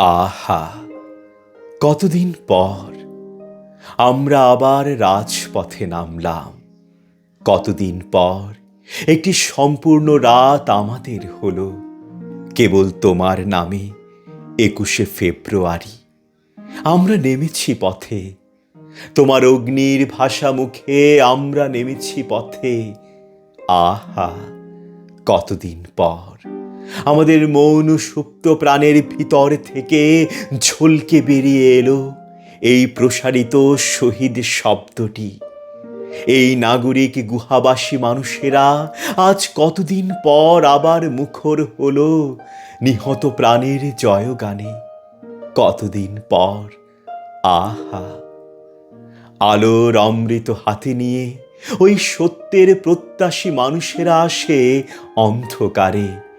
আহা, কতদিন পর আমরা আবার রাজপথে নামলাম। কতদিন পর একটি সম্পূর্ণ রাত আমাদের হলো, কেবল তোমার নামে একুশে ফেব্রুয়ারি। আমরা নেমেছি পথে, তোমার অগ্নির ভাষা মুখে আমরা নেমেছি পথে। আহা, কতদিন পর আমাদের মৌন সুপ্ত প্রাণের ভিতর থেকে ঝলকে বেরিয়ে এলো এই প্রসারিত শহীদ শব্দটি। এই নাগরিক গুহাবাসী মানুষেরা আজ কতদিন পর আবার মুখর হলো নিহত প্রাণের জয়গানে? কতদিন পর? আহা! আলোর অমৃত হাতে নিয়ে ওই সত্যের প্রত্যাশী মানুষেরা আসে অন্ধকারে।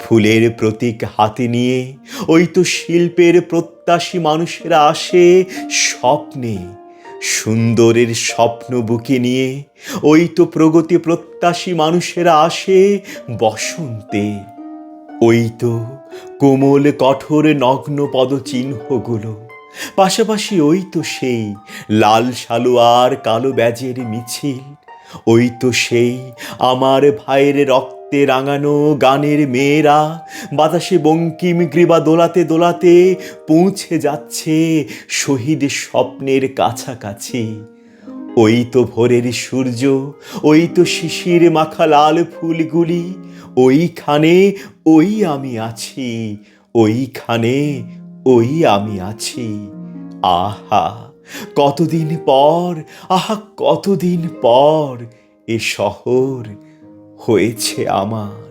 ফুলের প্রতীক হাতে নিয়ে ওই তো শিল্পের প্রত্যাশী মানুষেরা আসে স্বপ্নে, সুন্দরের স্বপ্ন বুকে নিয়ে। ওই তো প্রগতি প্রত্যাশী মানুষেরা আসে বসন্তে। ওই তো কোমল কঠোর নগ্ন পদচিহ্নগুলো। পাশাপাশি ওই তো সেই লাল সালোয়ার কালো ব্যাজের মিছিল। ওই তো সেই আমার ভাইয়ের রক্তে রাঙানো গানের মেয়েরা, বাতাসে বঙ্কিম গ্রীবা দোলাতে দোলাতে পৌঁছে যাচ্ছে শহীদ স্বপ্নের কাছাকাছি। ওই তো ভোরের সূর্য, ওই তো শিশির মাখা লাল ফুলগুলি, ওইখানে ওই আমি আছি, ওইখানে ওই আমি আছি। আহা, কতদিন পর, আহা, কতদিন পর এ শহর হয়েছে আমার।